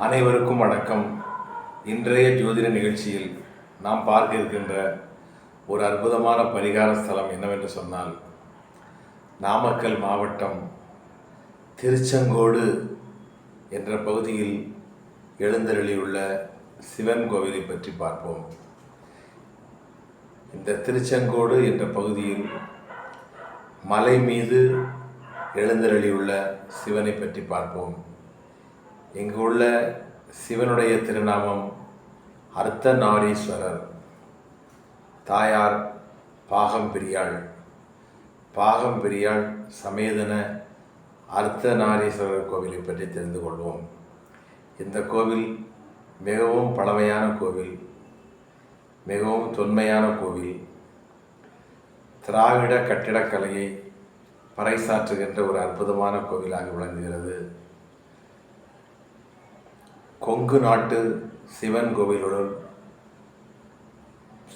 அனைவருக்கும் வணக்கம். இன்றைய ஜோதிட நிகழ்ச்சியில் நாம் பார்க்க இருக்கின்ற ஒரு அற்புதமான பரிகார ஸ்தலம் என்னவென்று சொன்னால் நாமக்கல் மாவட்டம் திருச்செங்கோடு என்ற பகுதியில் எழுந்தருளியுள்ள சிவன் கோவிலை பற்றி பார்ப்போம். இந்த திருச்செங்கோடு என்ற பகுதியில் மலை மீது எழுந்தருளியுள்ள சிவனை பற்றி பார்ப்போம். இங்கு உள்ள சிவனுடைய திருநாமம் அர்த்தநாரீஸ்வரர். தாயார் பாகம் பிரியாள். பாகம் பிரியாள் சமேதன அர்த்தநாரீஸ்வரர் கோவிலை பற்றி தெரிந்து கொள்வோம். இந்த கோவில் மிகவும் பழமையான கோவில். மிகவும் தொன்மையான கோவில். திராவிட கட்டிடக்கலையை பறைசாற்றுகின்ற ஒரு அற்புதமான கோவிலாக விளங்குகிறது. கொங்கு நாட்டு சிவன் கோவிலுடன்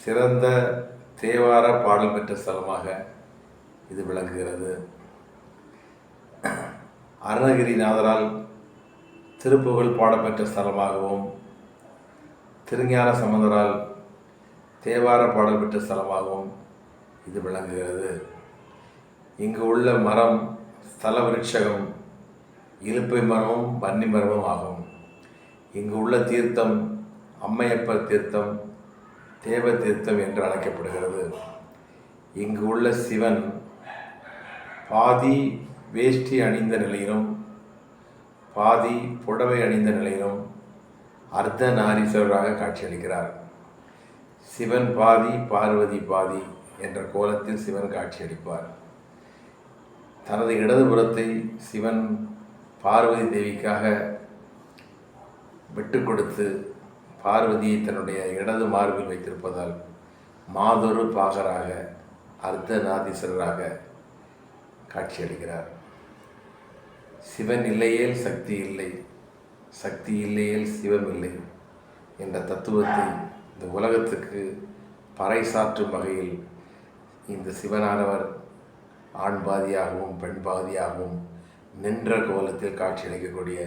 சிறந்த தேவார பாடல் பெற்ற ஸ்தலமாக இது விளங்குகிறது. அருணகிரிநாதரால் திருப்புகழ் பாடப்பெற்ற ஸ்தலமாகவும் திருஞான சம்பந்தரால் தேவார பாடல் பெற்ற ஸ்தலமாகவும் இது விளங்குகிறது. இங்கு உள்ள மரம் ஸ்தல விருட்சகம் இலுப்பை மரமும் பன்னி மரமும் ஆகும். இங்கு உள்ள தீர்த்தம் அம்மையப்பர் தீர்த்தம் தேவ தீர்த்தம் என்று அழைக்கப்படுகிறது. இங்கு உள்ள சிவன் பாதி வேஷ்டி அணிந்த நிலையிலும் பாதி புடவை அணிந்த நிலையிலும் அர்த்த நாரீஸ்வரராக காட்சியளிக்கிறார். சிவன் பாதி பார்வதி பாதி என்ற கோலத்தில் சிவன் காட்சியளிப்பார். தனது இடதுபுறத்தை சிவன் பார்வதி தேவிக்காக விட்டு கொடுத்து பார்வதியை தன்னுடைய இடது மார்பில் வைத்திருப்பதால் மாதொரு பாகராக அர்த்தநாதீஸ்வரராக காட்சியளிக்கிறார். சிவன் இல்லையேல் சக்தி இல்லை சக்தி இல்லையேல் சிவம் இல்லை என்ற தத்துவத்தை இந்த உலகத்துக்கு பறைசாற்றும் வகையில் இந்த சிவனானவர் ஆண் பாதியாகவும் பெண் பாதியாகவும் நின்ற கோலத்தில் காட்சியளிக்கக்கூடிய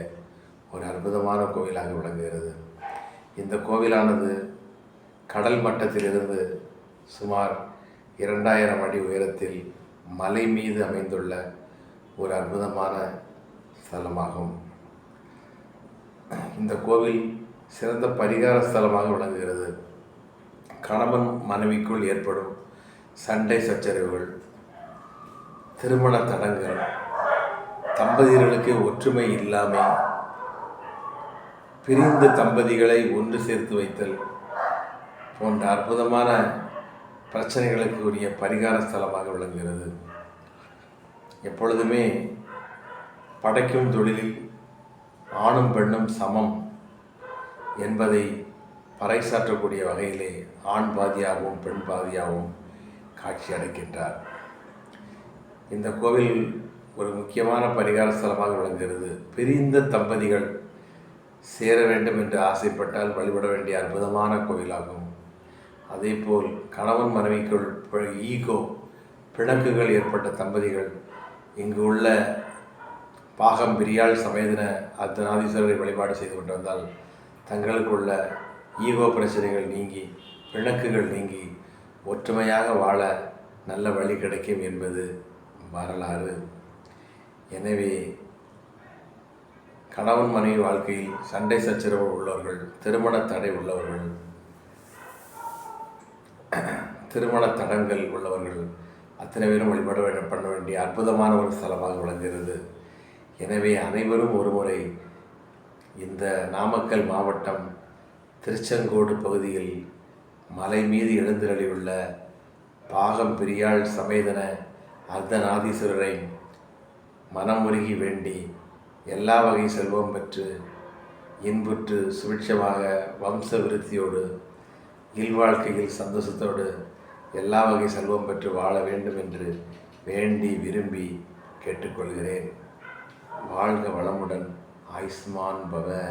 ஒரு அற்புதமான கோவிலாக விளங்குகிறது. இந்த கோவிலானது கடல் மட்டத்திலிருந்து சுமார் இரண்டாயிரம் அடி உயரத்தில் மலை மீது அமைந்துள்ள ஒரு அற்புதமான ஸ்தலமாகும். இந்த கோவில் சிறந்த பரிகார ஸ்தலமாக விளங்குகிறது. கணவன் மனைவிக்குள் ஏற்படும் சண்டை சச்சரவுகள் திருமண தடங்கள் தம்பதியர்களுக்கு ஒற்றுமை இல்லாமல் பிரிந்த தம்பதிகளை ஒன்று சேர்த்து வைத்தல் போன்ற அற்புதமான பிரச்சனைகளுக்கு உரிய பரிகார ஸ்தலமாக விளங்குகிறது. எப்பொழுதுமே படைக்கும் தொழிலில் ஆணும் பெண்ணும் சமம் என்பதை பறைசாற்றக்கூடிய வகையிலே ஆண் பாதியாகவும் பெண் பாதியாகவும் காட்சி அடைக்கின்றார் இந்த கோவில் ஒரு முக்கியமான பரிகார ஸ்தலமாக விளங்குகிறது. பிரிந்த தம்பதிகள் சேர வேண்டும் என்று ஆசைப்பட்டால் வழிபட வேண்டிய அற்புதமான கோயிலாகும். அதேபோல் கணவன் மனைவிக்குள் ஈகோ பிணக்குகள் ஏற்பட்ட தம்பதிகள் இங்கு உள்ள பாகம் பிரியாள் சமேதன அர்த்தநாதீஸ்வரரை வழிபாடு செய்து கொண்டு வந்தால் தங்களுக்குள்ள ஈகோ பிரச்சனைகள் நீங்கி பிணக்குகள் நீங்கி ஒற்றுமையாக வாழ நல்ல வழி கிடைக்கும் என்பது வரலாறு. எனவே கணவன் மனைவி வாழ்க்கையில் சண்டை சச்சரவு உள்ளவர்கள் திருமண தடை உள்ளவர்கள் திருமண தடங்கள் உள்ளவர்கள் அத்தனை பேரும் வழிபட வேண்டும் பண்ண வேண்டிய அற்புதமான ஒரு ஸ்தலமாக விளங்குகிறது. எனவே அனைவரும் ஒருமுறை இந்த நாமக்கல் மாவட்டம் திருச்செங்கோடு பகுதியில் மலை மீது எழுந்தருளியுள்ள பாகம் பிரியாள் சமேதன அர்த்தநாதீஸ்வரரை மனம் உருகி வேண்டி எல்லா வகை செல்வம் பெற்று இன்புற்று சுபிட்சமாக வம்ச விருத்தியோடு இல்வாழ்க்கையில் சந்தோஷத்தோடு எல்லா வகை செல்வம் பெற்று வாழ வேண்டும் என்று வேண்டி விரும்பி கேட்டுக்கொள்கிறேன். வாழ்க வளமுடன் ஆயுஷ்மான் பவ.